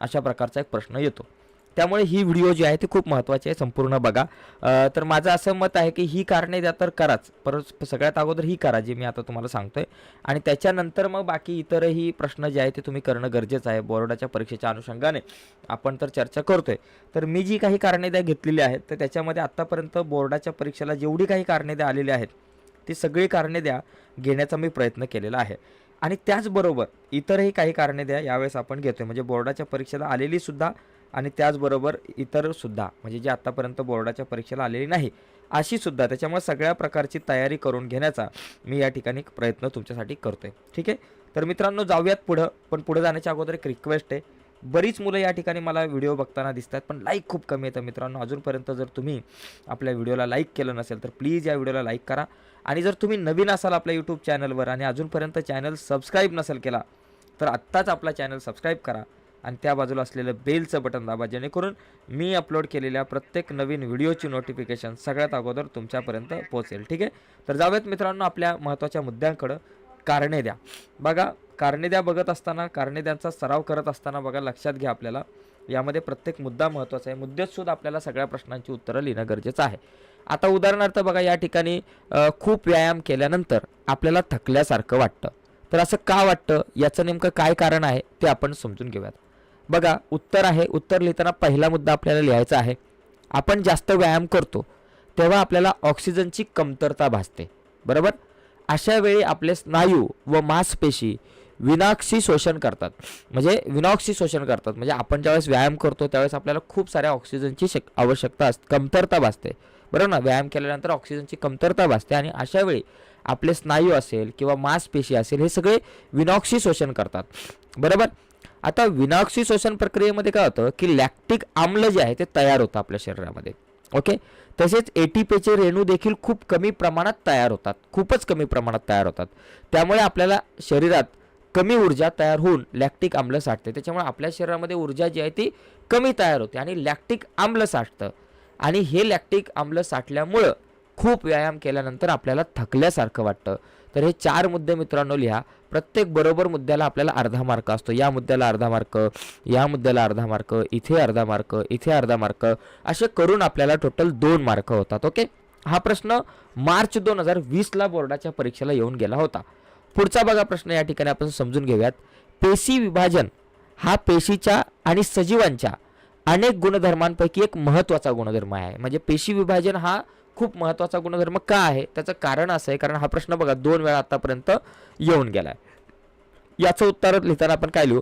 अशा प्रकारचा एक प्रश्न येतो. त्यामुळे ही व्हिडिओ जी आहे ती खूप महत्त्वाची आहे संपूर्ण बघा. तर माझं असं मत आहे की ही कारणे द्या तर कराच. परत सगळ्यात अगोदर ही करा जी मी आता तुम्हाला सांगतोय. आणि त्याच्यानंतर मग बाकी इतरही प्रश्न जे आहे ते तुम्ही करणं गरजेचं आहे. बोर्डाच्या परीक्षेच्या अनुषंगाने आपण तर चर्चा करतोय. तर मी जी काही कारणे द्या घेतलेली आहेत तर त्याच्यामध्ये आत्तापर्यंत बोर्डाच्या परीक्षेला जेवढी काही कारणे द्या आलेली आहेत ती सगळी कारणे द्या घेण्याचा मी प्रयत्न केलेला आहे. आणि त्याचबरोबर इतरही काही कारणे द्या यावेळेस आपण घेतोय. म्हणजे बोर्डाच्या परीक्षेला आलेली सुद्धा आणि त्याचबरोबर इतर सुद्धा. म्हणजे जे आत्तापर्यंत बोर्डाच्या परीक्षेला आलेली नाही अशी सुद्धा. त्याच्यामुळे सगळ्या प्रकारची तयारी करून घेण्याचा मी या ठिकाणी प्रयत्न तुमच्यासाठी करतोय. ठीक आहे? तर मित्रांनो जाऊयात पुढं. पण पुढे जाण्याच्या अगोदर एक रिक्वेस्ट आहे. बरीच मुलं या ठिकाणी मला व्हिडिओ बघताना दिसतात पण लाईक खूप कमी येतं मित्रांनो. अजूनपर्यंत जर तुम्ही आपल्या व्हिडिओला लाईक केलं नसेल तर प्लीज या व्हिडिओला लाईक करा. आणि जर तुम्ही नवीन असाल आपल्या यूट्यूब चॅनलवर आणि अजूनपर्यंत चॅनल सबस्क्राईब नसेल केला तर आत्ताच आपला चॅनल सबस्क्राईब करा आणि त्या बाजूला असलेलं बेलचं बटन दाबा जेणेकरून मी अपलोड केलेल्या प्रत्येक नवीन व्हिडिओची नोटिफिकेशन सगळ्यात अगोदर तुमच्यापर्यंत पोहोचेल. ठीक आहे? तर जाऊयात मित्रांनो आपल्या महत्त्वाच्या मुद्द्यांकडं. कारणे द्या. बघा कारणे द्या बघत असताना कारणे द्यांचा सराव करत असताना बघा लक्षात घ्या आपल्याला. यामध्ये प्रत्येक मुद्दा महत्त्वाचा आहे. मुद्द्यातसुद्धा आपल्याला सगळ्या प्रश्नांची उत्तरं लिहिणं गरजेचं आहे. आता उदाहरणार्थ बघा या ठिकाणी खूप व्यायाम केल्यानंतर आपल्याला थकल्यासारखं वाटतं. तर असं का वाटतं? याचं नेमकं काय कारण आहे? ते आपण समजून घेऊयात. बघा उत्तर आहे उत्तर लिहिताना पहिला मुद्दा आपल्याला लिहायचा आहे. आपण जास्त व्यायाम करतो तेव्हा आपल्याला ऑक्सिजनची कमतरता भासते. बरोबर? अशा वेळी आपले स्नायू व मांसपेशी विनाक्षी शोषण करतात. म्हणजे विनाक्षी शोषण करतात. म्हणजे आपण ज्यावेळेस व्यायाम करतो त्यावेळेस आपल्याला खूप साऱ्या ऑक्सिजनची शक आवश्यकता असते कमतरता भासते. बरोबर ना व्यायाम केल्यानंतर ऑक्सिजनची कमतरता भासते आणि अशा वेळी आपले स्नायू असेल किंवा मांसपेशी असेल हे सगळे विनाक्षी शोषण करतात. बरोबर? आता विनाक्षी शोषण प्रक्रियेमध्ये काय होतं की लॅक्टिक आम्ल जे आहे ते तयार होतं आपल्या शरीरामध्ये. ओके? तसेच एटीपीचे रेणू देखील खूप कमी प्रमाणात तयार होतात. खूपच कमी प्रमाणात तयार होतात. त्यामुळे आपल्याला शरीरात कमी ऊर्जा तयार होऊन लॅक्टिक आम्ल साठते. त्याच्यामुळे आपल्या शरीरामध्ये ऊर्जा जी आहे ती कमी तयार होते आणि लॅक्टिक आम्ल साठतं. आणि हे लॅक्टिक आम्ल साठल्यामुळं खूप व्यायाम केल्यानंतर आपल्याला थकल्यासारखं वाटतं. तर हे चार मुद्दे मित्रांनो लिहा. प्रत्येक बरोबर मुद्द्याला आपल्याला अर्धा मार्क असतो. या मुद्द्याला अर्धा मार्क या मुद्द्याला अर्धा मार्क इथे अर्धा मार्क इथे अर्धा मार्क असे करून आपल्याला टोटल दोन मार्क होतात ओके? हा प्रश्न मार्च दोन हजार वीसला बोर्डाच्या परीक्षेला येऊन गेला होता. पुढचा बघा प्रश्न या ठिकाणी आपण समजून घेऊयात. पेशी विभाजन हा पेशीच्या आणि सजीवांच्या अनेक गुणधर्मांपैकी एक महत्त्वाचा गुणधर्म आहे. म्हणजे पेशी विभाजन हा खूप महत्त्वाचा गुणधर्म का आहे? त्याचं कारण असं आहे कारण हा प्रश्न बघा दोन वेळा आतापर्यंत येऊन गेला आहे याचं उत्तर लिहिताना आपण काय लिहू?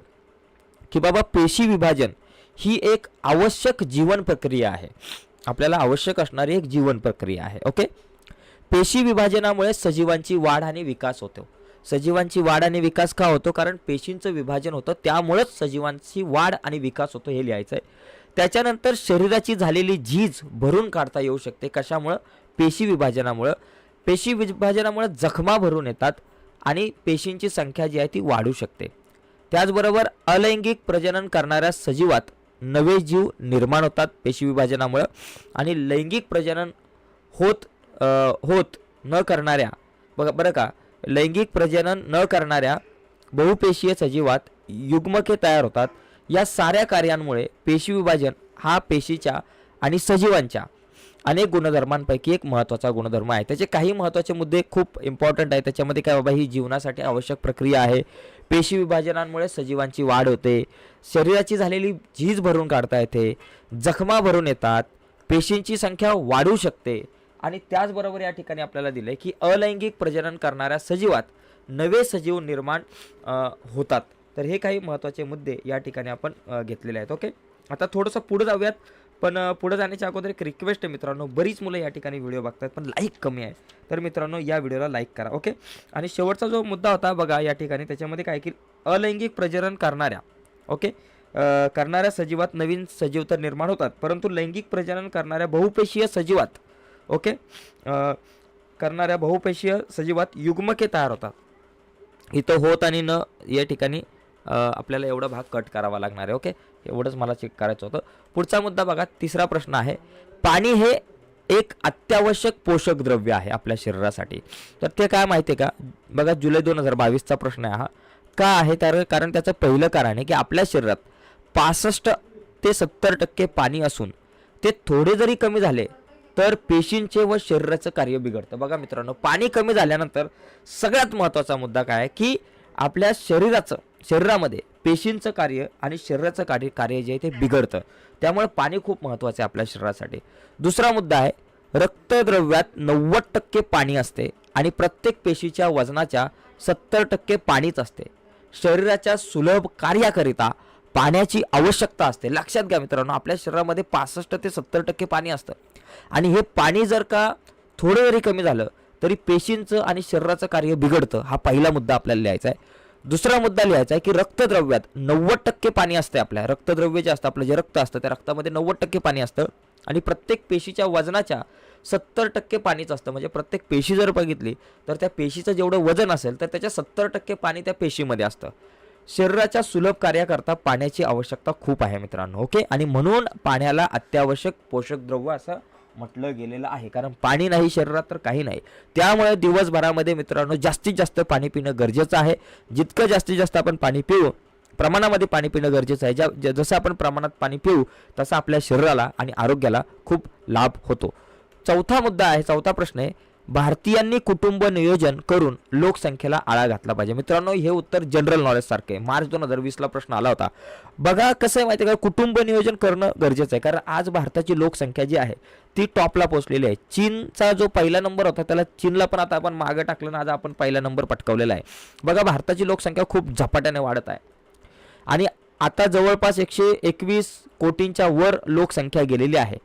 की बाबा पेशी विभाजन ही एक आवश्यक जीवन प्रक्रिया आहे. आपल्याला आवश्यक असणारी एक जीवन प्रक्रिया आहे ओके? पेशी विभाजनामुळे सजीवांची वाढ आणि विकास होतो. सजीवांची वाढ आणि विकास का होतो? कारण पेशींचं विभाजन होतं त्यामुळेच सजीवांची वाढ आणि विकास होतो हे लिहायचं आहे त्याच्यानंतर शरीराची झालेली झीज भरून काढता येऊ शकते. कशामुळं? पेशी विभाजनामुळं. पेशी विभाजनामुळे जखमा भरून येतात आणि पेशींची संख्या जी आहे ती वाढू शकते. त्याचबरोबर अलैंगिक प्रजनन करणाऱ्या सजीवात नवे जीव निर्माण होतात पेशी विभाजनामुळं आणि लैंगिक प्रजनन होत आ, होत न करणाऱ्या बघा बरं का लैंगिक प्रजनन न करणाऱ्या बहुपेशीय सजीवात युग्मके तयार होतात. या साऱ्या कार्यांमुळे पेशी विभाजन हा पेशीच्या आणि सजीवांच्या अनेक गुणधर्मांपैकी एक महत्त्वाचा गुणधर्म आहे. त्याचे काही महत्त्वाचे मुद्दे खूप इम्पॉर्टंट आहे त्याच्यामध्ये काय बाबा ही जीवनासाठी आवश्यक प्रक्रिया आहे. पेशी विभाजनांमुळे सजीवांची वाढ होते. शरीराची झालेली झीज भरून काढता येते. जखमा भरून येतात. पेशींची संख्या वाढू शकते. आणि त्याचबरोबर या ठिकाणी आपल्याला दिलं आहे की अलैंगिक प्रजनन करणाऱ्या सजीवात नवे सजीव निर्माण होतात. तर हे काही महत्त्वाचे मुद्दे या ठिकाणी आपण घेतलेले आहेत. ओके? आता थोडंसं पुढं जाऊयात. पण पुढं पुढे जाण्याच्या अगोदर एक रिक्वेस्ट आहे मित्रांनो. बरीच मुलं या ठिकाणी व्हिडिओ बघतात पण लाईक कमी आहे. तर मित्रांनो या व्हिडिओला लाईक करा ओके? आणि शेवटचा जो मुद्दा होता बघा या ठिकाणी त्याच्यामध्ये काय की अलैंगिक प्रजनन करणाऱ्या ओके? करणाऱ्या सजीवात नवीन सजीव तर निर्माण होतात परंतु लैंगिक प्रजनन करणाऱ्या बहुपेशीय सजीवात ओके? करणाऱ्या बहुपेशीय सजीवात युग्मके तयार होतात. इथं होत आणि न या ठिकाणी आपल्याला एवढा भाग कट करावा लागणार आहे ओके? एवढंच मला चेक करायचं होतं. पुढचा मुद्दा बघा तिसरा प्रश्न आहे. पाणी हे एक अत्यावश्यक पोषक द्रव्य आहे आपल्या शरीरासाठी. तर ते काय माहिती आहे का? बघा जुलै दोन हजार बावीसचा प्रश्न आहे हा. का आहे? तर कारण त्याचं पहिलं कारण आहे की आपल्या शरीरात पासष्ट ते सत्तर टक्के पाणी असून ते थोडे जरी कमी झाले तर पेशींचे व शरीराचं कार्य बिघडतं. बघा मित्रांनो पाणी कमी झाल्यानंतर सगळ्यात महत्त्वाचा मुद्दा काय आहे? की आपल्या शरीराचं शरीरामध्ये पेशींचं कार्य आणि शरीराचं कार्य कार्य जे आहे ते बिघडतं. त्यामुळे पाणी खूप महत्त्वाचं आहे आपल्या शरीरासाठी. दुसरा मुद्दा आहे रक्तद्रव्यात नव्वद टक्के पाणी असते आणि प्रत्येक पेशीच्या वजनाच्या सत्तर टक्के पाणीच असते. शरीराच्या सुलभ कार्याकरिता पाण्याची आवश्यकता असते. लक्षात घ्या मित्रांनो आपल्या शरीरामध्ये पासष्ट ते सत्तर टक्के पाणी असतं. आणि हे पाणी जर का थोडं जरी कमी झालं तरी पेशींचं आणि शरीराचं कार्य बिघडतं हा पहिला मुद्दा आपल्याला लिहायचा आहे. दुसरा मुद्दा लिहायचा आहे की रक्तद्रव्यात नव्वद टक्के पाणी असते आपल्या. रक्तद्रव्य जे असतं आपलं जे रक्त असतं त्या रक्तामध्ये नव्वद टक्के पाणी असतं. आणि प्रत्येक पेशीच्या वजनाच्या सत्तर टक्के पाणीच असतं. म्हणजे प्रत्येक पेशी जर बघितली तर त्या पेशीचं जेवढं वजन असेल तर त्याच्या सत्तर टक्के पाणी त्या पेशीमध्ये असतं. शरीराच्या सुलभ कार्याकरता पाण्याची आवश्यकता खूप आहे मित्रांनो ओके? आणि म्हणून पाण्याला अत्यावश्यक पोषक द्रव्य असं म्हटलं गेलेलं आहे. कारण पाणी नाही शरीरात तर काही नाही. त्यामुळे दिवसभरामध्ये मित्रांनो जास्तीत जास्त पाणी पिणं गरजेचं आहे. जितकं जास्तीत जास्त आपण पाणी पिऊ प्रमाणामध्ये पाणी पिणं गरजेचं आहे. ज्या ज- जसं आपण प्रमाणात पाणी पिऊ तसं आपल्या शरीराला आणि आरोग्याला खूप लाभ होतो. चौथा मुद्दा आहे चौथा प्रश्न आहे भारतीयांनी कुटुंब नियोजन करून लोकसंख्येला आळा घातला पाहिजे. मित्रांनो हे उत्तर जनरल नॉलेज सारखे. आहे मार्च दोन हजार वीसला प्रश्न आला होता. बघा कसं आहे माहिती आहे का? कुटुंब नियोजन करणं गरजेचं आहे. कारण आज भारताची लोकसंख्या जी आहे ती टॉपला पोहोचलेली आहे. चीनचा जो पहिला नंबर होता त्याला चीनला पण आता आपण मागं टाकलं ना आज आपण पहिला नंबर पटकावलेला आहे. बघा भारताची लोकसंख्या खूप झपाट्याने वाढत आहे. आणि आता जवळपास एकशे एकवीस कोटींच्या वर लोकसंख्या गेलेली आहे.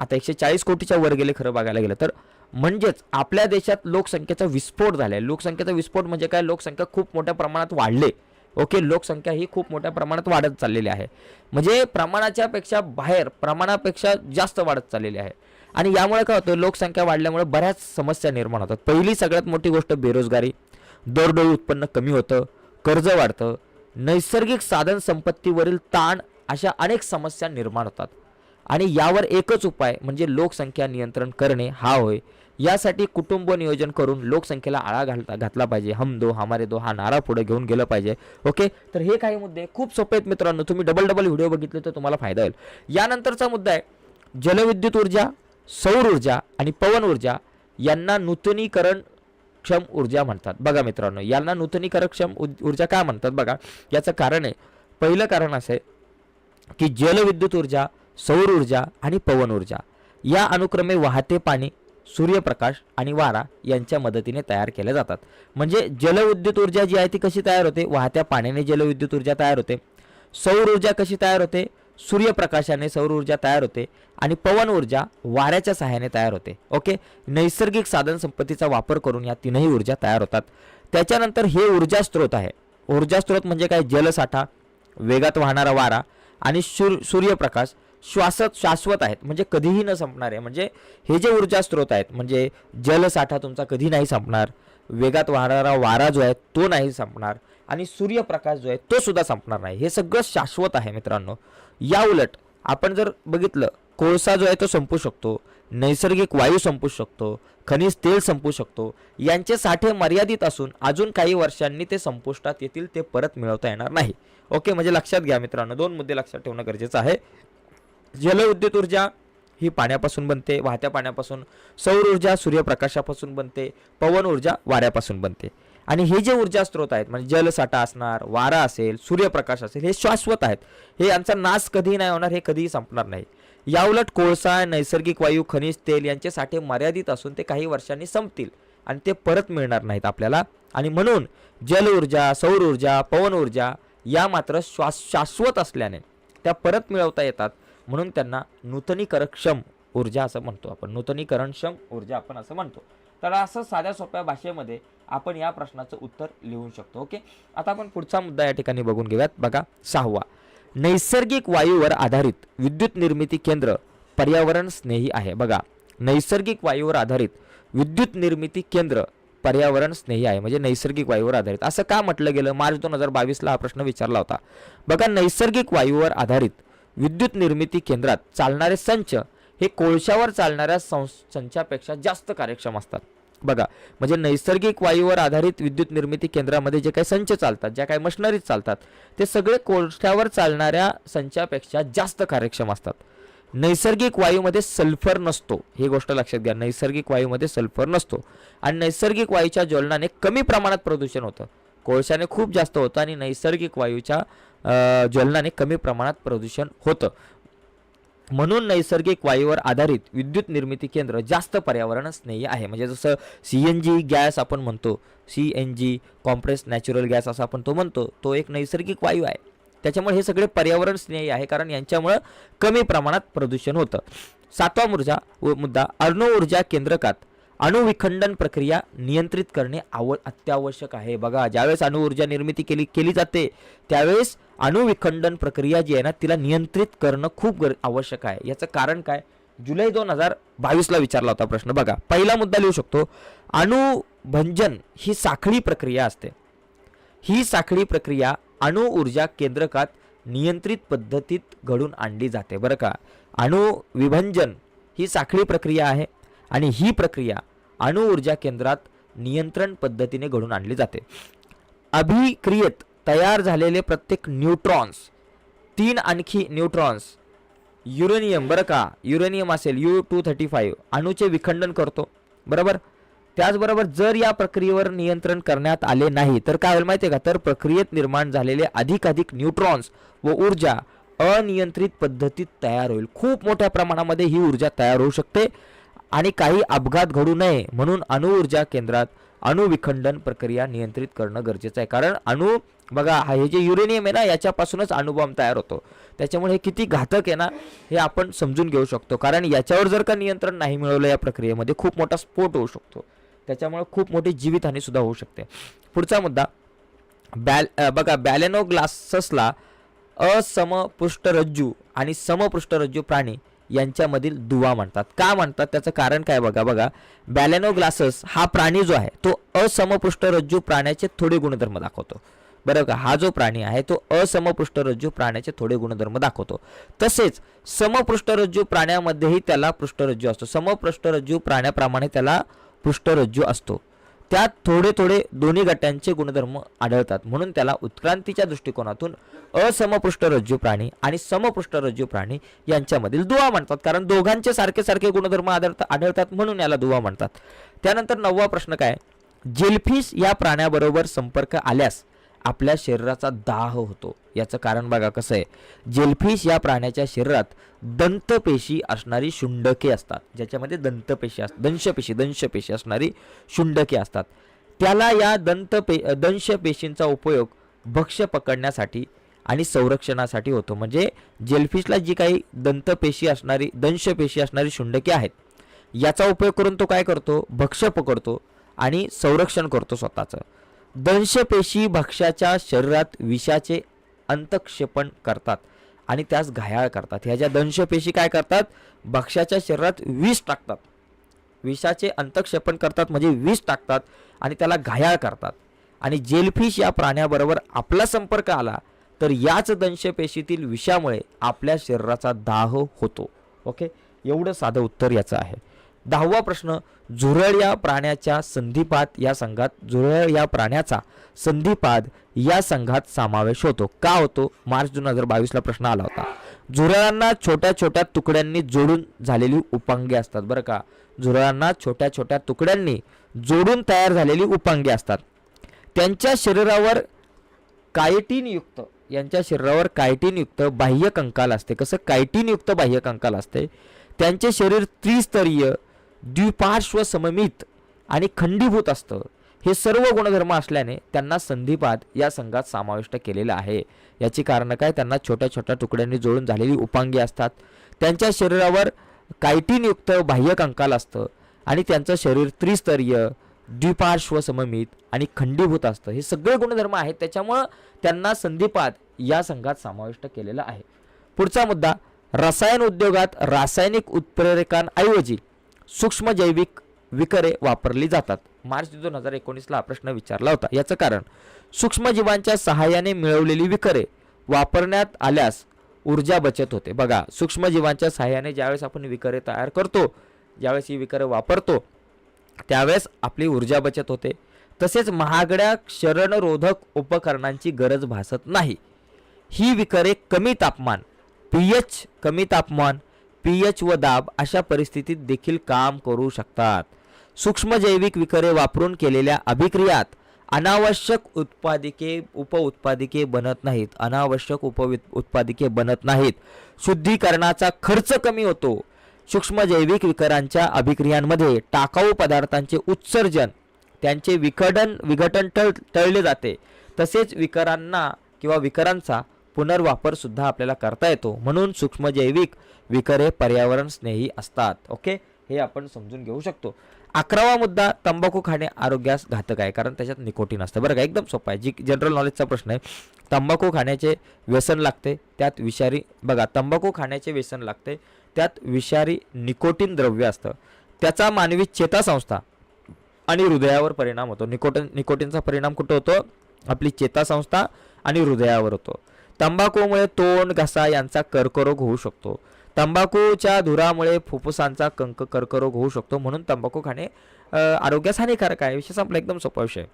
आता एकशे चाळीस कोटीच्या वर गेले खरं बघायला गेलं तर. म्हणजेच आपल्या देशात लोकसंख्येचा विस्फोट झालाय. लोकसंख्येचा विस्फोट म्हणजे काय? लोकसंख्या खूप मोठ्या प्रमाणात वाढले. ओके? लोकसंख्या ही खूप मोठ्या प्रमाणात वाढत चाललेली आहे. म्हणजे प्रमाणाच्या पेक्षा बाहेर प्रमाणापेक्षा जास्त वाढत चाललेली आहे. आणि यामुळे काय होतं? लोकसंख्या वाढल्यामुळे बऱ्याच समस्या निर्माण होतात. पहिली सगळ्यात मोठी गोष्ट बेरोजगारी. दरडोई उत्पन्न कमी होतं. कर्ज वाढतं. नैसर्गिक साधन संपत्तीवरील ताण अशा अनेक समस्या निर्माण होतात. आणि यावर एकच उपाय म्हणजे लोकसंख्या नियंत्रण करणे. हा होय. यासाठी कुटुंब नियोजन करून लोकसंख्येला आळा घालता घातला पाहिजे. हम दो हमारे दो हा नारा पुढे घेऊन गेलं पाहिजे. ओके? तर हे काही मुद्दे खूप सोपे आहेत मित्रांनो. तुम्ही डबल डबल व्हिडिओ बघितले तर तुम्हाला फायदा होईल. यानंतरचा मुद्दा आहे जलविद्युत ऊर्जा सौर ऊर्जा आणि पवन ऊर्जा यांना नूतनीकरण क्षम ऊर्जा म्हणतात. बघा मित्रांनो यांना नूतनीकरणक्षम ऊर्जा काय म्हणतात बघा? याचं कारण आहे पहिलं कारण असं आहे की जलविद्युत ऊर्जा सौर ऊर्जा आणि पवन ऊर्जा या अनुक्रमे वाहते पाणी सूर्यप्रकाश आणि वारा यांच्या मदतीने तयार केल्या जातात. म्हणजे जलविद्युत ऊर्जा जी आहे ती कशी तयार होते? वाहत्या पाण्याने जलविद्युत ऊर्जा तयार होते. सौर ऊर्जा कशी तयार होते? सूर्यप्रकाशाने सौर ऊर्जा तयार होते आणि पवन ऊर्जा वाऱ्याच्या सहाय्याने तयार होते. ओके? नैसर्गिक साधन संपत्तीचा वापर करून या तीनही ऊर्जा तयार होतात. त्याच्यानंतर हे ऊर्जा स्रोत आहे. ऊर्जा स्रोत म्हणजे काय? जलसाठा वेगात वाहणारा वारा आणि सूर सूर्यप्रकाश श्वासत शाश्वत आहेत. म्हणजे कधीही न संपणारे. म्हणजे हे जे ऊर्जा स्रोत आहेत म्हणजे जलसाठा तुमचा कधी नाही संपणार वेगात वाहणारा वारा जो आहे तो नाही संपणार आणि सूर्यप्रकाश जो आहे तो सुद्धा संपणार नाही. हे सगळं शाश्वत आहे मित्रांनो. या उलट आपण जर बघितलं कोळसा जो आहे तो संपू शकतो नैसर्गिक वायू संपू शकतो खनिज तेल संपू शकतो यांचे साठे मर्यादित असून अजून काही वर्षांनी ते संपुष्टात येतील ते परत मिळवता येणार नाही. ओके म्हणजे लक्षात घ्या मित्रांनो दोन मुद्दे लक्षात ठेवणं गरजेचं आहे. जलविद्युत ऊर्जा ही पाण्यापासून बनते वाहत्या पाण्यापासून. सौर ऊर्जा सूर्यप्रकाशापासून बनते पवन ऊर्जा वाऱ्यापासून बनते. आणि हे जे ऊर्जा स्रोत आहेत म्हणजे जलसाठा असणार वारा असेल सूर्यप्रकाश असेल हे शाश्वत आहेत. हे यांचा नाश कधीही नाही होणार हे कधीही संपणार नाही. याउलट कोळसा नैसर्गिक वायू खनिज तेल यांचे साठे मर्यादित असून ते काही वर्षांनी संपतील आणि ते परत मिळणार नाहीत आपल्याला. आणि म्हणून जल ऊर्जा सौर ऊर्जा पवन ऊर्जा या मात्र श्वास शाश्वत असल्याने त्या परत मिळवता येतात. म्हणून त्यांना नूतनीकरणक्षम ऊर्जा असं म्हणतो आपण. नूतनीकरणक्षम ऊर्जा आपण असं म्हणतो. तर असं साध्या सोप्या भाषेमध्ये आपण या प्रश्नाचं उत्तर लिहू शकतो. ओके? आता आपण पुढचा मुद्दा या ठिकाणी बघून घेऊयात. बघा सहावा. नैसर्गिक वायूवर आधारित विद्युत निर्मिती केंद्र पर्यावरण स्नेही आहे. बघा नैसर्गिक वायूवर आधारित विद्युत निर्मिती केंद्र पर्यावरण स्नेही आहे. म्हणजे नैसर्गिक वायूवर आधारित. असं का म्हटलं गेलं? मार्च दोन हजार बावीसला हा प्रश्न विचारला होता. बघा नैसर्गिक वायूवर आधारित विद्युत निर्मिती केंद्रात चालणारे संच हे कोळशावर चालणाऱ्या संचापेक्षा जास्त कार्यक्षम असतात. बघा म्हणजे नैसर्गिक वायूवर आधारित विद्युत निर्मिती केंद्रामध्ये जे काही संच चालतात ज्या काही मशिनरीज चालतात ते सगळे कोळशावर चालणाऱ्या संचापेक्षा जास्त कार्यक्षम असतात. नैसर्गिक वायूमध्ये सल्फर नसतो ही गोष्ट लक्षात घ्या. नैसर्गिक वायूमध्ये सल्फर नसतो आणि नैसर्गिक वायूच्या ज्वलनाने कमी प्रमाणात प्रदूषण होतं. कोळशाने खूप जास्त होतं आणि नैसर्गिक वायूच्या ज्वलनाने कमी प्रमाणात प्रदूषण होतं. म्हणून नैसर्गिक वायूवर आधारित विद्युत निर्मिती केंद्र जास्त पर्यावरण स्नेही आहे. म्हणजे जसं सी एन जी गॅस आपण म्हणतो C N G compress natural gas असं आपण तो म्हणतो तो एक नैसर्गिक वायू आहे. त्याच्यामुळे हे सगळे पर्यावरण स्नेही आहे कारण यांच्यामुळं कमी प्रमाणात प्रदूषण होतं. सातवा मुर्जा व मुद्दा अणु ऊर्जा केंद्रकात अणुविखंडन प्रक्रिया नियंत्रित करणे आव अत्यावश्यक आहे. बघा ज्यावेळेस अणुऊर्जा निर्मिती केली केली जाते त्यावेळेस अणुविखंडन प्रक्रिया जी आहे ना तिला नियंत्रित करणं खूप गर आवश्यक आहे. याचं कारण काय? जुलै दोन हजार बावीसला विचारला होता प्रश्न. बघा पहिला मुद्दा लिहू शकतो. अणुभंजन ही साखळी प्रक्रिया असते. ही साखळी प्रक्रिया अणुऊर्जा केंद्रकात नियंत्रित पद्धतीत घडून आणली जाते. बरं का? अणु विभंजन ही साखळी प्रक्रिया आहे. आणि ही प्रक्रिया अणु ऊर्जा केंद्रात नियंत्रण पद्धतीने घडून आणली जाते. अभिक्रियेत तयार झालेले प्रत्येक न्यूट्रॉन्स तीन आणखी न्यूट्रॉन्स युरेनियम बरं का युरेनियम असेल यू टू थर्टी फाईव्ह अणूचे विखंडन करतो. बरोबर? त्याचबरोबर जर या प्रक्रियेवर नियंत्रण करण्यात आले नाही तर काय होईल माहिती आहे का? तर प्रक्रियेत निर्माण झालेले अधिकाधिक न्यूट्रॉन्स व ऊर्जा अनियंत्रित पद्धतीत तयार होईल. खूप मोठ्या प्रमाणामध्ये ही ऊर्जा तयार होऊ शकते. आणि काही अपघात घडू नये म्हणून अणुऊर्जा केंद्रात अणुविखंडन प्रक्रिया नियंत्रित करणं गरजेचं आहे. कारण अणु बघा हा हे जे युरेनियम आहे ना याच्यापासूनच अणुबॉम्ब तयार होतो. त्याच्यामुळे हे किती घातक आहे ना हे आपण समजून घेऊ शकतो. कारण याच्यावर जर का नियंत्रण नाही मिळवलं या प्रक्रियेमध्ये खूप मोठा स्फोट होऊ शकतो. त्याच्यामुळे खूप मोठी जीवितहानी सुद्धा होऊ शकते. पुढचा मुद्दा बॅल बघा बॅलेनो ग्लाससला असमपृष्ठरज्जू आणि समपृष्ठरज्जू प्राणी यांच्यामधील दुवा म्हणतात. का म्हणतात? त्याचं कारण काय बघा बघा. बॅलेनो ग्लासस हा प्राणी जो आहे तो असमपृष्ठरज्जू प्राण्याचे थोडे गुणधर्म दाखवतो. बरं का? हा जो प्राणी आहे तो असमपृष्ठरज्जू प्राण्याचे थोडे गुणधर्म दाखवतो. तसेच समपृष्ठरज्जू प्राण्यामध्येही त्याला पृष्ठरज्जू असतो. समपृष्ठरज्जू प्राण्याप्रमाणे त्याला पृष्ठरज्जू असतो. त्यात थोडे थोडे दोन्ही गटांचे गुणधर्म आढळतात. म्हणून त्याला उत्क्रांतीच्या दृष्टिकोनातून असमपृष्ठरज्जू प्राणी आणि समपृष्ठरज्जू प्राणी यांच्यामधील दुवा म्हणतात. कारण दोघांचे सारखे सारखे गुणधर्म आढळतात आढळतात म्हणून याला दुवा म्हणतात. त्यानंतर नववा प्रश्न काय? जेलफिश या प्राण्याबरोबर संपर्क आल्यास आपल्या शरीराचा दाह होतो. याचं कारण बघा कसं आहे. जेलफिश या प्राण्याच्या शरीरात दंतपेशी असणारी शुंडके असतात. ज्याच्यामध्ये दंतपेशी अस दंशपेशी दंशपेशी असणारी शुंडके असतात. त्याला या दंतपे दंशपेशींचा उपयोग भक्ष्य पकडण्यासाठी आणि संरक्षणासाठी होतो. म्हणजे जेलफिशला जी काही दंतपेशी असणारी दंशपेशी असणारी शुंडके आहेत याचा उपयोग करून तो काय करतो? भक्ष्य पकडतो आणि संरक्षण करतो स्वतःचं. दंशपेशी भक्ष्याच्या शरीरात विषाचे अंतक्षेपण करतात आणि त्यास घायाळ करतात. ह्या ज्या दंशपेशी काय करतात? भक्ष्याच्या शरीरात विष टाकतात. विषाचे अंतक्षेपण करतात म्हणजे विष टाकतात आणि त्याला घायाळ करतात. आणि जेलफिश या प्राण्याबरोबर आपला संपर्क आला तर याच दंशपेशीतील विषामुळे आपल्या शरीराचा दाह होतो. ओके? एवढं साधं उत्तर याचं आहे. दहावा प्रश्न झुरळ या प्राण्याच्या संधिपात या संघात झुरळ या प्राण्याचा संधिपाद या संघात समावेश होतो. का होतो? मार्च दोन हजार बावीसला प्रश्न आला होता. झुरळांना छोट्या छोट्या तुकड्यांनी जोडून झालेली उपांगे असतात बरं का. झुरळांना छोट्या छोट्या तुकड्यांनी जोडून तयार झालेली उपांगे असतात. त्यांच्या शरीरावर कायटीनयुक्त यांच्या शरीरावर कायटीनयुक्त बाह्य कंकाल असते. कसं? कायटीनयुक्त बाह्य कंकाल असते. त्यांचे शरीर त्रिस्तरीय द्विपार्श्व सममित आणि खंडीभूत असतं. हे सर्व गुणधर्म असल्याने त्यांना संधिपाद या संघात समाविष्ट केलेलं आहे. याची कारणं काय? त्यांना छोट्या छोट्या तुकड्यांनी जोडून झालेली उपांगी असतात. त्यांच्या शरीरावर कायटीनयुक्त बाह्य कंकाल असतं आणि त्यांचं शरीर त्रिस्तरीय द्विपार्श्व सममित आणि खंडीभूत असतं. हे सगळे गुणधर्म आहेत. त्याच्यामुळं त्यांना संधिपाद या संघात समाविष्ट केलेला आहे. पुढचा मुद्दा रसायन उद्योगात रासायनिक उत्प्रेरकांऐवजी सूक्ष्म जैविक विकरे वापरली जातात. मार्च दोन हजार एकोणीसला प्रश्न विचारला होता. याचं कारण सूक्ष्मजीवांच्या सहाय्याने मिळवलेली विकरे वापरण्यात आल्यास ऊर्जा बचत होते. बघा सूक्ष्मजीवांच्या सहाय्याने ज्यावेळेस आपण विकरे तयार करतो ज्यावेळेस ही विकरे वापरतो त्यावेळेस आपली ऊर्जा बचत होते. तसेच महागड्या क्षरणरोधक उपकरणांची गरज भासत नाही. ही विकरे कमी तापमान पी एच कमी तापमान पी एच व दाब अशा परिस्थितीत देखील काम करू शकतात. सूक्ष्मजैविक विकरे वापरून केलेल्या अभिक्रियात अनावश्यक उत्पादिके उपउत्पादिके बनत नाहीत. अनावश्यक उप उत्पादिके बनत नाहीत. शुद्धीकरणाचा खर्च कमी होतो. सूक्ष्मजैविक विकरांच्या अभिक्रियांमध्ये टाकाऊ पदार्थांचे उत्सर्जन त्यांचे विघटन विघटन टळ टळले जाते. तसेच विकरांना किंवा विकरांचा पुनर्वापर सुद्धा आपल्याला करता येतो. म्हणून सूक्ष्मजैविक विकरे पर्यावरण स्नेही असतात. ओके? हे आपण समजून घेऊ शकतो. अकरावा मुद्दा तंबाखू खाणे आरोग्यास घातक आहे कारण त्याच्यात निकोटीन असतं. बरं का एकदम सोपा आहे. जी जनरल नॉलेजचा प्रश्न आहे तंबाखू खाण्याचे व्यसन लागते त्यात विषारी बघा तंबाखू खाण्याचे व्यसन लागते त्यात विषारी निकोटीन द्रव्य असतं. त्याचा मानवी चेतासंस्था आणि हृदयावर परिणाम होतो. निकोटीन निकोटीनचा परिणाम कुठं होतो? आपली चेतासंस्था आणि हृदयावर होतो. तंबाखूमुळे तोंड घसा यांचा कर्करोग होऊ शकतो. तंबाखूच्या धुरामुळे फुफ्फुसांचा कंक कर्करोग होऊ शकतो म्हणून तंबाखू खाणे आरोग्यास हानिकारक आहे. विषय संपला एकदम सोपा विषय.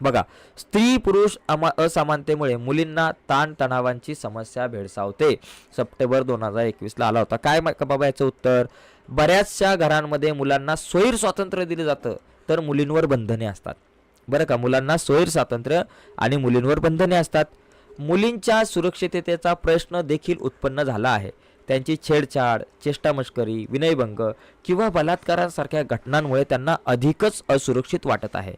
बघा स्त्री पुरुष अमा असमानतेमुळे मुलींना ताणतणावांची समस्या भेडसावते. सप्टेंबर दोन हजार एकवीसला आला होता. काय का बाबा याचं उत्तर? बऱ्याचशा घरांमध्ये मुलांना स्वैर स्वातंत्र्य दिलं जातं तर मुलींवर बंधने असतात. बरं का? मुलांना स्वैर स्वातंत्र्य आणि मुलींवर बंधने असतात. मुलींच्या सुरक्षिततेचा प्रश्न देखील उत्पन्न झाला आहे. त्यांची छेडछाड चेष्टामष्करी विनयभंग किंवा बलात्कारासारख्या घटनांमुळे त्यांना अधिकच असुरक्षित वाटत आहे.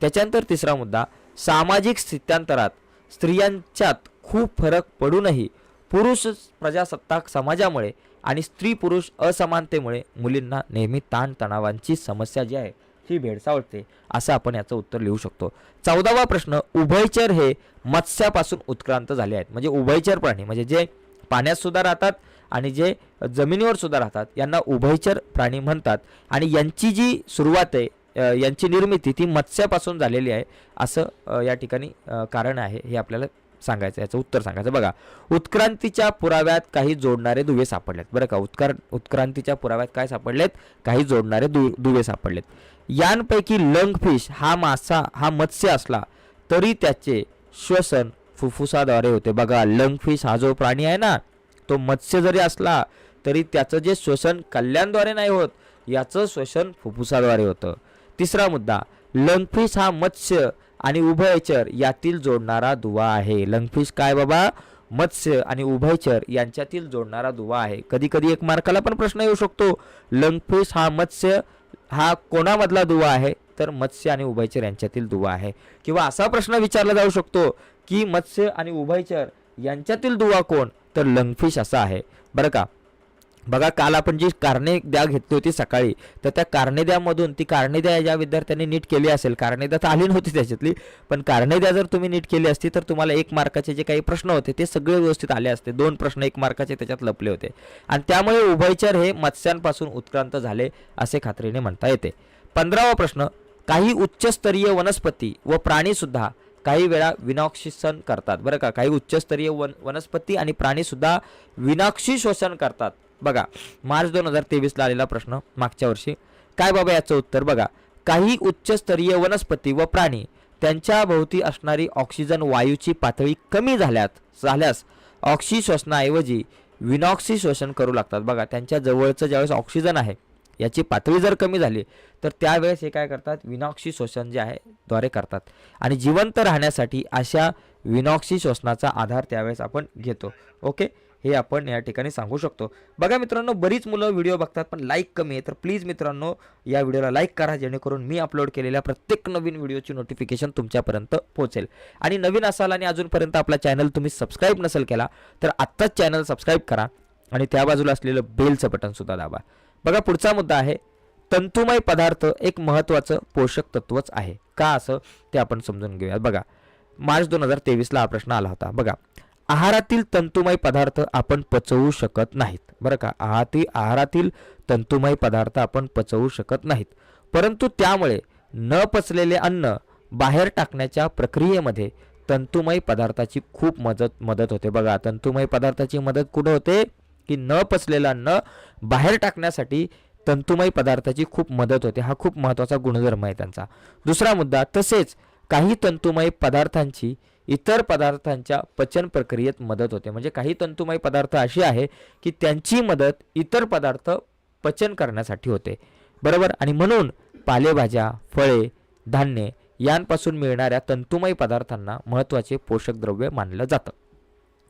त्याच्यानंतर तिसरा मुद्दा सामाजिक स्थित्यांतरात स्त्रियांच्यात खूप फरक पडूनही पुरुष प्रजासत्ताक समाजामुळे आणि स्त्री पुरुष असमानतेमुळे मुलींना नेहमी ताणतणावांची समस्या जी आहे ही भेडसावते असं आपण याचं उत्तर लिहू शकतो. चौदावा प्रश्न उभयचर हे मत्स्यापासून उत्क्रांत झाले आहेत. म्हणजे उभयचर प्राणी म्हणजे जे पाण्यात सुद्धा राहतात आणि जे जमिनीवर सुद्धा राहतात यांना उभयचर प्राणी म्हणतात. आणि यांची जी सुरुवात आहे यांची निर्मिती ती मत्स्यापासून झालेली आहे असं या ठिकाणी कारण आहे हे आपल्याला सांगायचं याचं उत्तर सांगायचं बघा उत्क्रांतीच्या पुराव्यात काही जोडणारे दुवे सापडलेत. बरं का उत्कार उत्क्रांतीच्या पुराव्यात काय सापडलेत? काही जोडणारे दु दुवे सापडलेत. यांपैकी लंगफिश हा मासा हा मत्स्य असला तरी त्याचे श्वसन फुफ्फुसाद्वारे होते. बघा लंगफिश हा जो प्राणी आहे ना तो मत्स्य जरी असला तरी त्याचं जे श्वसन कल्याणद्वारे नाही होत याचं श्वसन फुफ्फुसाद्वारे होतं. तिसरा मुद्दा लंगफिश हा मत्स्य आणि उभयचर यातील जोडणारा दुवा आहे. लंगफिश काय बाबा? मत्स्य आणि उभयचर यांच्यातील जोडणारा दुवा आहे. कधी कधी एक मार्काला पण प्रश्न येऊ शकतो लंगफिश हा मत्स्य हा कोणामधला दुवा आहे? तर मत्स्य आणि उभयचर यांच्यातील दुवा आहे. किंवा असा प्रश्न विचारला जाऊ शकतो की मत्स्य आणि उभयचर यांच्यातील दुवा कोण? तर लंगफिश असा आहे. बरं का? बघा काल आपण जी कारणे द्या घेतली होती सकाळी तर त्या कारणेद्यामधून ती कारणेद्या ज्या विद्यार्थ्यांनी नीट केली असेल. कारणेद्या तर आली नव्हती त्याच्यातली पण कारणेद्या जर तुम्ही नीट केली असती तर तुम्हाला एक मार्काचे जे काही प्रश्न होते ते सगळे व्यवस्थित आले असते. दोन प्रश्न एक मार्काचे त्याच्यात लपले होते. आणि त्यामुळे उभयचर हे मत्स्यांपासून उत्क्रांत झाले असे खात्रीने म्हणता येते. पंधरावा प्रश्न काही उच्चस्तरीय वनस्पती व प्राणीसुद्धा काही वेळा विनाक्षीसन करतात. बरं का? काही उच्चस्तरीय वन वनस्पती आणि प्राणीसुद्धा विनाक्षी शोषण करतात. बघा मार्च दोन हजार तेवीसला आलेला प्रश्न मागच्या वर्षी. काय बाबा याचं उत्तर? बघा काही उच्चस्तरीय वनस्पती व प्राणी त्यांच्या भोवती असणारी ऑक्सिजन वायूची पातळी कमी झाल्यात झाल्यास ऑक्सी शोषणाऐवजी विनॉक्सी शोषण करू लागतात. बघा त्यांच्या जवळचं ज्यावेळेस ऑक्सिजन आहे याची पातळी जर कमी झाली तर त्यावेळेस हे काय करतात? विनॉक्सी श्वसन जे आहे द्वारे करतात. आणि जिवंत राहण्यासाठी अशा विनॉक्सी श्वसनाचा आधार त्यावेळेस आपण घेतो. ओके? हे आपण या ठिकाणी सांगू शकतो. बघा मित्रांनो बरीच मुलं व्हिडिओ बघतात पण लाईक कमी आहे. तर प्लीज मित्रांनो या व्हिडिओला लाईक करा जेणेकरून मी अपलोड केलेल्या प्रत्येक नवीन व्हिडिओची नोटिफिकेशन तुमच्यापर्यंत पोहोचेल. आणि नवीन असाल आणि अजूनपर्यंत आपला चॅनल तुम्ही सबस्क्राईब नसेल केला तर आत्ताच चॅनल सबस्क्राईब करा आणि त्या बाजूला असलेलं बेलचं बटनसुद्धा दाबा. बघा पुढचा मुद्दा आहे. तंतुमय पदार्थ एक महत्त्वाचं पोषक तत्वच आहे. का असं? ते आपण समजून घेऊयात. बघा मार्च दोन हजार तेवीसला हा प्रश्न आला होता. बघा आहारातील तंतुमय पदार्थ आपण पचवू शकत नाहीत. बरं का? आहाती आहारातील तंतुमय पदार्थ आपण पचवू शकत नाहीत. परंतु त्यामुळे न पचलेले अन्न बाहेर टाकण्याच्या प्रक्रियेमध्ये तंतुमय पदार्थाची खूप मदत मदत होते. बघा तंतुमय पदार्थाची मदत कुठं होते? की न पचलेलं अन्न बाहेर टाकण्यासाठी तंतुमय पदार्थाची खूप मदत होते. हा खूप महत्त्वाचा गुणधर्म आहे त्यांचा. दुसरा मुद्दा तसेच काही तंतुमय पदार्थांची इतर पदार्थांच्या पचन प्रक्रियेत मदत होते. म्हणजे काही तंतुमय पदार्थ अशी आहे की त्यांची मदत इतर पदार्थ पचन करण्यासाठी होते. बरोबर? आणि म्हणून पालेभाज्या फळे धान्ये यांपासून मिळणाऱ्या तंतुमय पदार्थांना महत्त्वाचे पोषक द्रव्य मानलं जातं.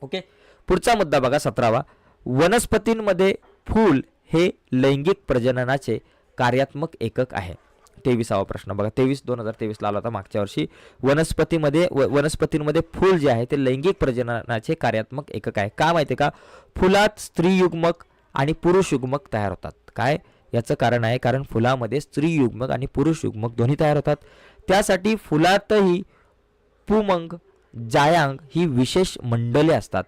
ओके? पुढचा मुद्दा बघा सतरावा. वनस्पतींमध्ये फूल हे लैंगिक प्रजननाचे कार्यात्मक एकक आहे. तेविसावा प्रश्न बघा. तेवीस दोन हजार तेवीसला आला होता मागच्या वर्षी. वनस्पतीमध्ये व वनस्पतींमध्ये फूल जे आहे ते लैंगिक प्रजननाचे कार्यात्मक एकक आहे. का माहिती आहे का? फुलात स्त्री युग्मक आणि पुरुष युग्मक तयार होतात. काय? याचं कारण आहे कारण फुलामध्ये स्त्री युग्मक आणि पुरुष युग्मक दोन्ही तयार होतात. त्यासाठी फुलातही पुमंग जायांग ही विशेष मंडले असतात.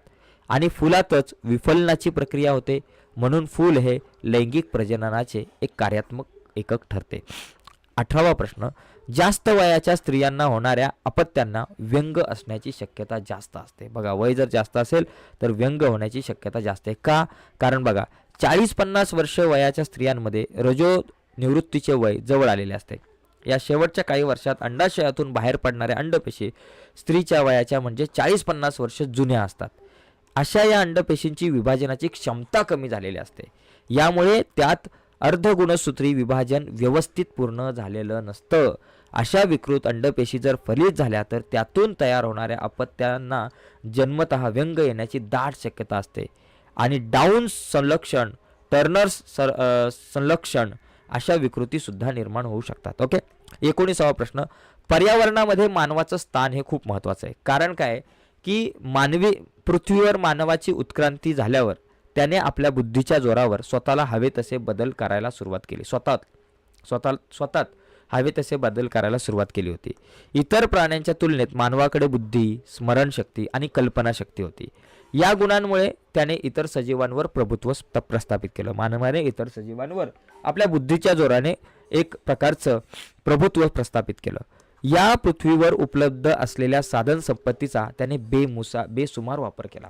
आणि फुलातच विफलनाची प्रक्रिया होते. म्हणून फूल हे लैंगिक प्रजननाचे एक कार्यात्मक एकक ठरते. अठरावा प्रश्न. जास्त वयाच्या स्त्रियांना होणाऱ्या अपत्यांना व्यंग असण्याची शक्यता जास्त असते. बघा वय जर जास्त असेल तर व्यंग होण्याची शक्यता जास्त आहे. का? कारण बघा चाळीस पन्नास वर्ष वयाच्या स्त्रियांमध्ये रजो निवृत्तीचे वय जवळ आलेले असते. या शेवटच्या काही वर्षात अंडाशयातून बाहेर पडणाऱ्या अंडपेशी स्त्रीच्या वयाच्या म्हणजे चाळीस पन्नास वर्ष जुन्या असतात. अशा या अंडपेशींची विभाजनाची क्षमता कमी झालेली असते. यामुळे त्यात अर्धगुणसूत्री विभाजन व्यवस्थित पूर्ण झालेलं नसतं. अशा विकृत अंडपेशी जर फलित झाल्या तर त्यातून तयार होणाऱ्या अपत्यांना जन्मतः व्यंग येण्याची दाट शक्यता असते. आणि डाऊन संलक्षण टर्नर्स सर संलक्षण अशा विकृती सुद्धा निर्माण होऊ शकतात. ओके? एकोणीसावा प्रश्न. पर्यावरणामध्ये मानवाचं स्थान हे खूप महत्त्वाचं आहे. कारण काय? की मानवी पृथ्वीवर मानवाची उत्क्रांती झाल्यावर त्याने आपल्या बुद्धीच्या जोरावर स्वतःला हवे तसे बदल करायला सुरुवात केली. स्वतः स्वतः स्वतःत हवे तसे बदल करायला सुरुवात केली होती. इतर प्राण्यांच्या तुलनेत मानवाकडे बुद्धी स्मरणशक्ती आणि कल्पनाशक्ती होती. या गुणांमुळे त्याने इतर सजीवांवर प्रभुत्व प्रस्थापित केलं. मानवाने इतर सजीवांवर आपल्या बुद्धीच्या जोराने एक प्रकारचं प्रभुत्व प्रस्थापित केलं. या पृथ्वीवर उपलब्ध असलेल्या साधन संपत्तीचा त्याने बेमुसा बेसुमार वापर केला.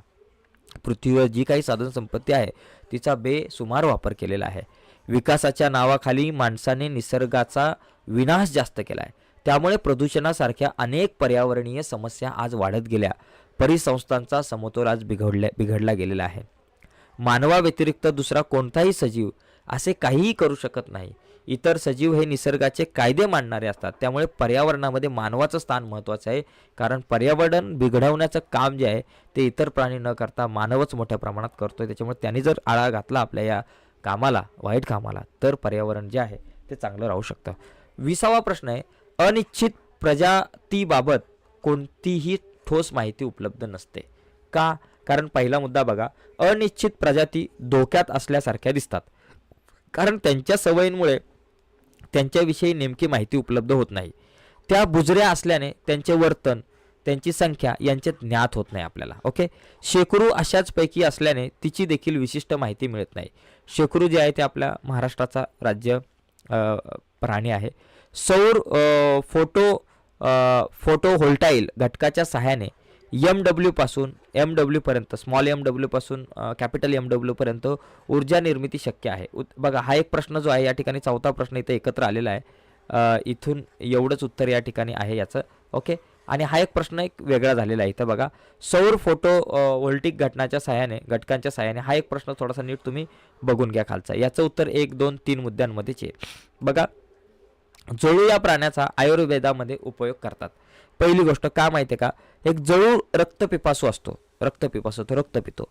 पृथ्वीवर जी काही साधन संपत्ती आहे तिचा बेसुमार वापर केलेला आहे. विकासाच्या नावाखाली माणसाने निसर्गाचा विनाश जास्त केला आहे त्यामुळे प्रदूषणासारख्या अनेक पर्यावरणीय समस्या आज वाढत गेल्या. परिसंस्थांचा समतोल आज बिघडल्या बिघडला गेलेला आहे. मानवाव्यतिरिक्त दुसरा कोणताही सजीव असे काहीही करू शकत नाही. इतर सजीव हे निसर्गाचे कायदे मांडणारे असतात. त्यामुळे पर्यावरणामध्ये मानवाचं स्थान महत्त्वाचं आहे. कारण पर्यावरण बिघडवण्याचं काम जे आहे ते इतर प्राणी न करता मानवच मोठ्या प्रमाणात करतो आहे त्याच्यामुळे त्यांनी जर आळा घातला आपल्या या कामाला वाईट कामाला तर पर्यावरण जे आहे ते चांगलं राहू शकतं. विसावा प्रश्न आहे अनिश्चित प्रजातीबाबत कोणतीही ठोस माहिती उपलब्ध नसते. का? कारण पहिला मुद्दा बघा अनिश्चित प्रजाती धोक्यात असल्यासारख्या दिसतात. कारण त्यांच्या सवयींमुळे त्यांच्याविषयी नेमकी माहिती उपलब्ध होत नाही. त्या बुजऱ्या असल्याने त्यांचे वर्तन त्यांची संख्या यांच्यात ज्ञात होत नाही आपल्याला ओके? शेकरू अशाचपैकी असल्याने तिची देखील विशिष्ट माहिती मिळत नाही. शेकरू जे आहे ते आपल्या महाराष्ट्राचा राज्य प्राणी आहे. सौर फोटो फोटो होल्टाईल घटकाच्या सहाय्याने एम डब्ल्यूपासून एम डब्ल्यूपर्यंत स्मॉल एम डब्ल्यूपासून कॅपिटल एम डब्ल्यूपर्यंत ऊर्जा निर्मिती शक्य आहे. उत- बघा हा एक प्रश्न जो आहे या ठिकाणी चौथा प्रश्न इथे एकत्र आलेला आहे. इथून एवढंच उत्तर या ठिकाणी आहे याचं. ओके? आणि हा एक प्रश्न एक वेगळा झालेला आहे इथं बघा. सौर फोटो व्होल्टिक घटनाच्या सहाय्याने घटकांच्या सहाय्याने हा एक प्रश्न थोडासा नीट तुम्ही बघून घ्या खालचा. याचं उत्तर एक दोन तीन मुद्द्यांमध्येच येईल बघा जोळू या प्राण्याचा आयुर्वेदामध्ये उपयोग करतात. पहिली गोष्ट का माहिती आहे का? एक जळू रक्तपिपासू असतो. रक्तपिपासू तो रक्त पितो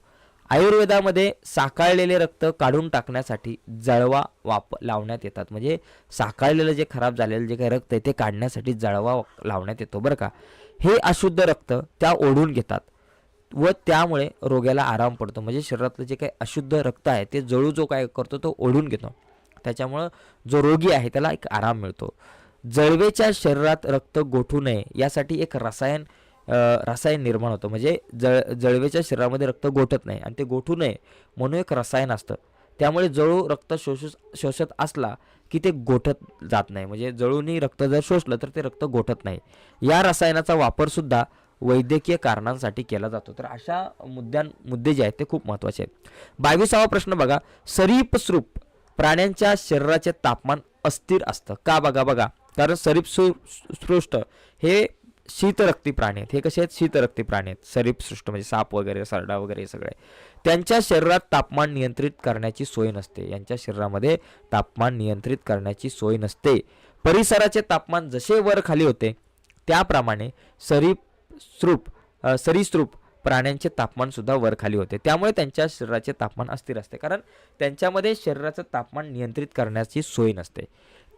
आयुर्वेदामध्ये साकाळलेले रक्त काढून टाकण्यासाठी जळवा वाप लावण्यात येतात. म्हणजे साकाळलेलं जे खराब झालेलं जे काही रक्त आहे ते काढण्यासाठी जळवा लावण्यात येतो. बरं का? हे अशुद्ध रक्त त्या ओढून घेतात व त्यामुळे रोग्याला आराम पडतो. म्हणजे शरीरातलं जे काही अशुद्ध रक्त आहे ते जळू जो काय करतो तो ओढून घेतो. त्याच्यामुळं जो रोगी आहे त्याला एक आराम मिळतो. जळवेच्या शरीरात रक्त गोठू नये यासाठी एक रसायन रसायन निर्माण होतं. म्हणजे जळ जळवेच्या शरीरामध्ये रक्त गोठत नाही आणि ते गोठू नये म्हणून एक रसायन असतं. त्यामुळे जळू रक्त शोषू शोषत असला की ते गोठत जात नाही. म्हणजे जळूनही रक्त जर शोषलं तर ते रक्त गोठत नाही. या रसायनाचा वापरसुद्धा वैद्यकीय कारणांसाठी केला जातो. तर अशा मुद्द्यां मुद्दे जे आहेत ते खूप महत्त्वाचे आहेत. बावीसावा प्रश्न बघा. सरीपस्रूप प्राण्यांच्या शरीराचे तापमान अस्थिर असतं. का बघा बघा. कारण सरीपसृष्ट हे शीतरक्ती प्राणी आहेत. हे कसे आहेत? शीतरक्ती प्राणी आहेत. सरीपसृष्ट म्हणजे साप वगैरे सरडा वगैरे हे सगळे. त्यांच्या शरीरात तापमान नियंत्रित करण्याची सोय नसते. यांच्या शरीरामध्ये तापमान नियंत्रित करण्याची सोय नसते. परिसराचे तापमान जसे वर खाली होते त्याप्रमाणे सरीप सृप सरीसृप प्राण्यांचे तापमान सुद्धा वर खाली होते. त्यामुळे त्यांच्या शरीराचे तापमान अस्थिर असते. कारण त्यांच्यामध्ये शरीराचं तापमान नियंत्रित करण्याची सोय नसते.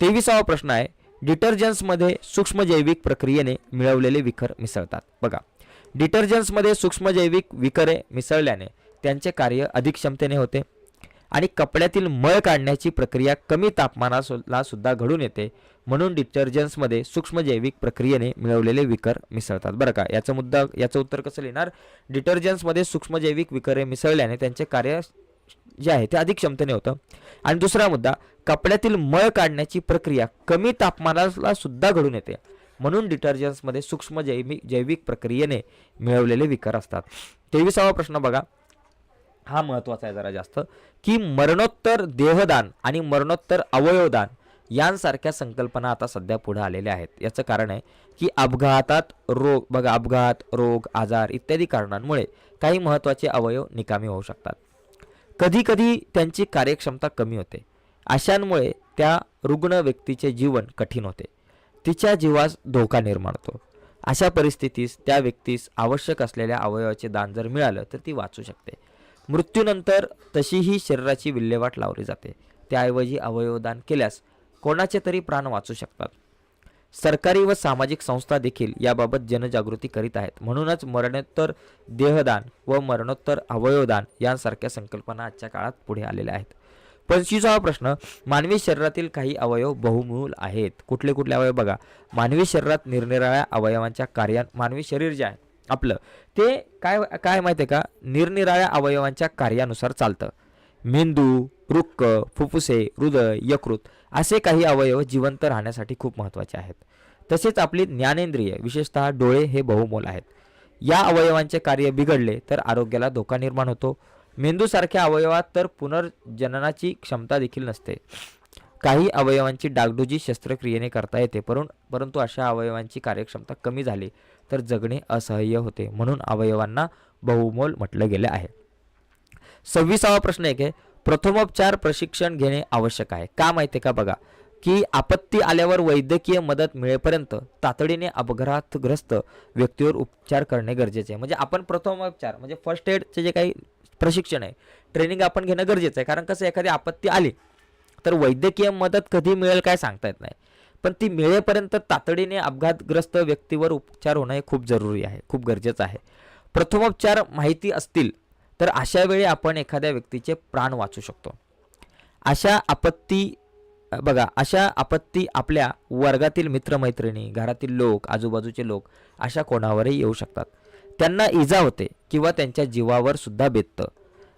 तेविसावा प्रश्न आहे डिटर्जंट्समध्ये सूक्ष्मजैविक प्रक्रियेने मिळवलेले विखर मिसळतात. बघा डिटर्जंट्समध्ये सूक्ष्मजैविक विखरे मिसळल्याने त्यांचे कार्य अधिक क्षमतेने होते आणि कपड्यातील मळ काढण्याची प्रक्रिया कमी तापमानाला सुद्धा घडून येते. म्हणून डिटर्जंट्समध्ये सूक्ष्मजैविक प्रक्रियेने मिळवलेले विकर मिसळतात. बरं का याचं मुद्दा याचं उत्तर कसं लिहिणार? डिटर्जंट्समध्ये सूक्ष्मजैविक विकरे मिसळल्याने त्यांचे कार्य जे आहे ते अधिक क्षमतेने होतं. आणि दुसरा मुद्दा कपड्यातील मळ काढण्याची प्रक्रिया कमी तापमानाला सुद्धा घडून येते. म्हणून डिटर्जंट्समध्ये सूक्ष्म जैविक जैविक प्रक्रियेने मिळवलेले विकार असतात. तेविसावा प्रश्न बघा. हा महत्त्वाचा आहे जरा जास्त. की मरणोत्तर देहदान आणि मरणोत्तर अवयवदान यांसारख्या संकल्पना आता सध्या पुढे आलेल्या आहेत. याचं कारण आहे की अपघातात रोग बघा अपघात रोग आजार इत्यादी कारणांमुळे काही महत्त्वाचे अवयव निकामी होऊ शकतात. कधी कधी त्यांची कार्यक्षमता कमी होते. अशांमुळे त्या रुग्ण व्यक्तीचे जीवन कठीण होते. तिच्या जीवास धोका निर्माण होतो. अशा परिस्थितीस त्या व्यक्तीस आवश्यक असलेल्या अवयवाचे दान जर मिळालं तर ती वाचू शकते. मृत्यूनंतर तशीही शरीराची विल्हेवाट लावली जाते. त्याऐवजी अवयवदान केल्यास कोणाचे तरी प्राण वाचू शकतात. सरकारी व सामाजिक संस्था देखील याबाबत जनजागृती करीत आहेत. म्हणूनच मरणोत्तर देहदान व मरणोत्तर अवयवदान यांसारख्या संकल्पना आजच्या काळात पुढे आलेल्या आहेत. पंचवीसावा प्रश्न मानवी शरीरातील काही अवयव बहुमूल आहेत. कुठले कुठले अवयव बघा. मानवी शरीरात निरनिराळ्या अवयवांच्या कार्या मानवी शरीर जे आहे आपलं ते काय काय माहिती आहे का? निरनिराळ्या अवयवांच्या कार्यानुसार चालतं. मेंदू वृक्क फुफ्फुसे हृदय यकृत असे काही अवयव जिवंत राहण्यासाठी खूप महत्त्वाचे आहेत. तसेच आपली ज्ञानेंद्रिय विशेषतः डोळे हे बहुमोल आहेत. या अवयवांचे कार्य बिघडले तर आरोग्याला धोका निर्माण होतो. मेंदूसारख्या अवयवात तर पुनर्जननाची क्षमता देखील नसते. काही अवयवांची डागडुजी शस्त्रक्रियेने करता येते परं परंतु अशा अवयवांची कार्यक्षमता कमी झाली तर जगणे असह्य होते म्हणून अवयवांना बहुमोल म्हटलं गेलं आहे. सव्वीसावा प्रश्न एक आहे. प्रथमोपचार प्रशिक्षण घेणे आवश्यक आहे. का माहिती आहे का बघा की आपत्ती आल्यावर वैद्यकीय मदत मिळेपर्यंत तातडीने अपघातग्रस्त व्यक्तीवर उपचार करणे गरजेचे आहे. म्हणजे आपण प्रथमोपचार म्हणजे फर्स्ट एडचे जे काही प्रशिक्षण आहे ट्रेनिंग आपण घेणं गरजेचं आहे. कारण कसं एखादी आपत्ती आली तर वैद्यकीय मदत कधी मिळेल काय सांगता येत नाही. पण ती मिळेपर्यंत तातडीने अपघातग्रस्त व्यक्तीवर उपचार होणं हे खूप जरुरी आहे खूप गरजेचं आहे. प्रथमोपचार माहिती असतील तर अशा वेळी आपण एखाद्या व्यक्तीचे प्राण वाचू शकतो. अशा आपत्ती बघा अशा आपत्ती आपल्या वर्गातील मित्रमैत्रिणी घरातील लोक आजूबाजूचे लोक अशा कोणावरही येऊ शकतात. त्यांना इजा होते किंवा त्यांच्या जीवावर सुद्धा बेततं.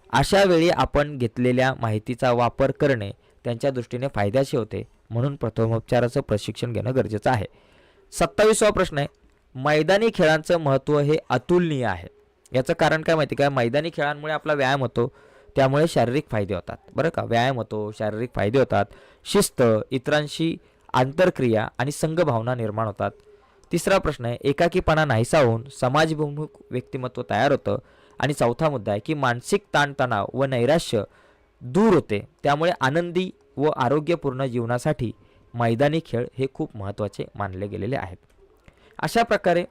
अशा वेळी आपण घेतलेल्या माहितीचा वापर करणे त्यांच्या दृष्टीने फायद्याचे होते म्हणून प्रथमोपचाराचं प्रशिक्षण घेणं गरजेचं आहे. सत्तावीसवा प्रश्न आहे मैदानी खेळांचं महत्त्व हे अतुलनीय आहे. याचं कारण काय माहिती काय मैदानी खेळांमुळे आपला व्यायाम होतो त्यामुळे शारीरिक फायदे होतात. बरं का? व्यायाम होतो शारीरिक फायदे होतात शिस्त इतरांशी आंतरक्रिया आणि संघभावना निर्माण होतात. तिसरा प्रश्न आहे एकाकीपणा नाहीसा होऊन समाजभिमुख व्यक्तिमत्व तयार होतं. आणि चौथा मुद्दा आहे की मानसिक ताणतणाव व नैराश्य दूर होते. त्यामुळे आनंदी व आरोग्यपूर्ण जीवनासाठी मैदानी खेळ हे खूप महत्त्वाचे मानले गेलेले आहेत. अशा प्रकारे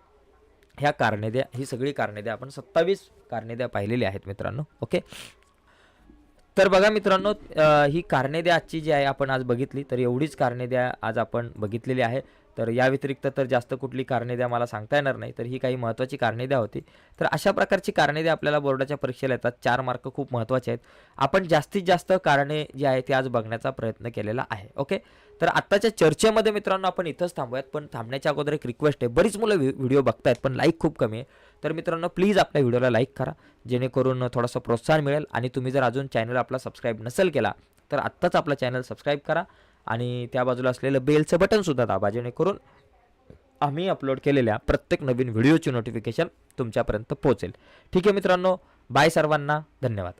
ह्या कारणे ही सगळी कारणे आपण सत्तावीस कारणे पाहिलेली आहेत मित्रांनो. ओके? तर बघा मित्रांनो ही कारणे द्या आजची जी आहे आपण आज बघितली. तर एवढीच कारणे द्या आज आपण बघितलेली आहे. तर या व्यतिरिक्त तर जास्त कुठली कारणे द्या मला सांगता येणार नाही. तर ही काही महत्त्वाची कारणे द्या होती. तर अशा प्रकारची कारणे द्या आपल्याला बोर्डाच्या परीक्षेला येतात. चार मार्क खूप महत्त्वाचे आहेत. आपण जास्तीत जास्त कारणे जी आहे ती आज बघण्याचा प्रयत्न केलेला आहे. ओके? तर आत्ताच्या चर्चेमध्ये मित्रांनो आपण इथंच थांबूयात पण थांबण्याच्या अगोदर एक रिक्वेस्ट आहे. बरीच मुलं व्हिडिओ बघतायत पण लाईक खूप कमी आहे. तर मित्रांनो प्लीज आपल्या व्हिडिओला लाईक करा जेणेकरून थोडंसं प्रोत्साहन मिळेल आणि तुम्ही जर अजून चॅनल आपला सबस्क्राईब नसेल केला तर आत्ताच आपला चॅनल सबस्क्राईब करा आणि त्या बाजूला असलेलं बेलचं बटनसुद्धा दाबा जेणेकरून आम्ही अपलोड केलेल्या प्रत्येक नवीन व्हिडिओची नोटिफिकेशन तुमच्यापर्यंत पोहोचेल. ठीक आहे मित्रांनो बाय सर्वांना धन्यवाद.